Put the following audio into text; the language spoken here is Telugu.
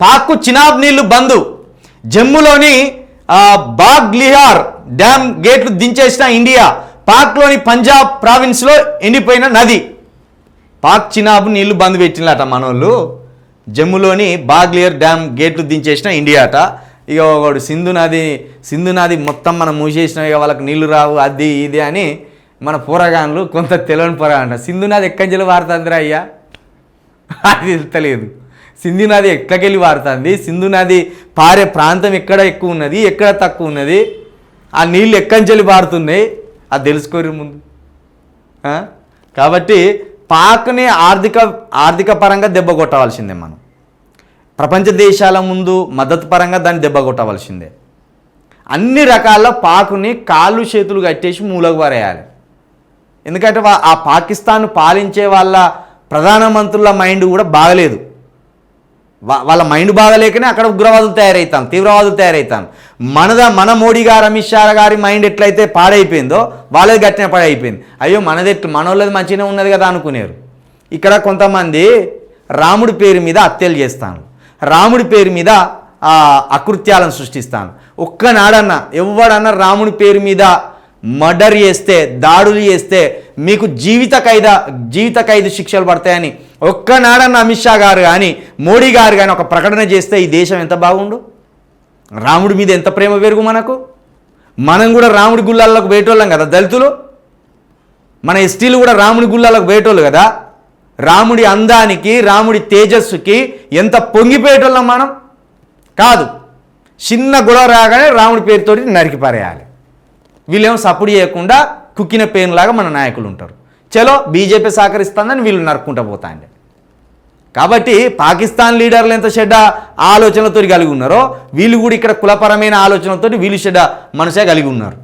పాక్కు చినాబ్ నీళ్ళు బంద్. జమ్ములోని బాగ్లిహార్ డ్యామ్ గేట్లు దించేసిన ఇండియా పాక్లోని పంజాబ్ ప్రావిన్స్లో ఎండిపోయిన నది. పాక్ చినాబ్ నీళ్ళు బంద్ పెట్టినట మనోళ్ళు. జమ్ములోని బాగ్లియర్ డ్యామ్ గేట్లు దించేసిన ఇండియా అట ఇక ఒకడు సింధు నది సింధు నది మొత్తం మనం మూసేసిన ఇక వాళ్ళకి నీళ్ళు రావు అది ఇది అని మన పోరగాన్లు కొంత తెలియని పోరగాంట సింధు నది ఎక్కడి నుంచి వారుతుందిరా అయ్యా? అది తెలియదు. సింధు నది ఎక్కడికెళ్ళి వారుతుంది? సింధు నది పారే ప్రాంతం ఎక్కడ ఎక్కువ ఉన్నది? ఎక్కడ తక్కువ ఉన్నది? ఆ నీళ్ళు ఎక్కడి నుంచి పారుతున్నాయి అది తెలుసుకోరు ముందు. కాబట్టి పాక్ని ఆర్థిక ఆర్థిక పరంగా దెబ్బ కొట్టవలసిందే మనం. ప్రపంచ దేశాల ముందు మద్దతు పరంగా దాన్ని దెబ్బ కొట్టవలసిందే. అన్ని రకాల పాకుని కాళ్ళు చేతులు కట్టేసి మూలకు పారేయాలి. ఎందుకంటే ఆ పాకిస్తాన్ పాలించే వాళ్ళ ప్రధానమంత్రుల మైండ్ కూడా బాగలేదు. వాళ్ళ మైండ్ బాగలేకనే అక్కడ ఉగ్రవాదులు తయారవుతాం తీవ్రవాదులు తయారవుతాం మనద మన మోడీ గారు అమిత్ షా గారి మైండ్ ఎట్లయితే పాడైపోయిందో వాళ్ళది గట్టిన పాడైపోయింది. అయ్యో మనది ఎట్టు మనోళ్ళది మంచిగానే ఉన్నది కదా అనుకునేరు. ఇక్కడ కొంతమంది రాముడి పేరు మీద హత్యలు చేస్తాను. రాముడి పేరు మీద అకృత్యాలను సృష్టిస్తాను. ఒక్కనాడన్నా ఎవడన్నా రాముడి పేరు మీద మర్డర్ చేస్తే దాడులు చేస్తే మీకు జీవిత ఖైద జీవిత ఖైదు శిక్షలు పడతాయని ఒక్కనాడన్న అమిత్ షా గారు కానీ మోడీ గారు కానీ ఒక ప్రకటన చేస్తే ఈ దేశం ఎంత బాగుండు? రాముడి మీద ఎంత ప్రేమ పెరుగు మనకు? మనం కూడా రాముడి గుళ్ళాలకు పోయేటోళ్ళం కదా దళితులు? మన ఎస్టీలు కూడా రాముడి గుళ్ళాలకు పోయేటోళ్ళు కదా? రాముడి అందానికి రాముడి తేజస్సుకి ఎంత పొంగిపోయేటోళ్ళం మనం? కాదు. చిన్న గొడవ రాగానే రాముడి పేరుతోటి నరికి పారేయాలి. వీళ్ళేమో సపోర్ట్ చేయకుండా కుక్కిన పేరులాగా మన నాయకులు ఉంటారు. చలో బీజేపీ సహకరిస్తుందని వీళ్ళు నరుక్కుంటూ పోతాండి. కాబట్టి పాకిస్తాన్ లీడర్లు ఎంత చెడ్డ ఆలోచనలతో కలిగి ఉన్నారో వీళ్ళు కూడా ఇక్కడ కులపరమైన ఆలోచనలతో వీళ్ళు చెడ్డ మనసే కలిగి ఉన్నారు.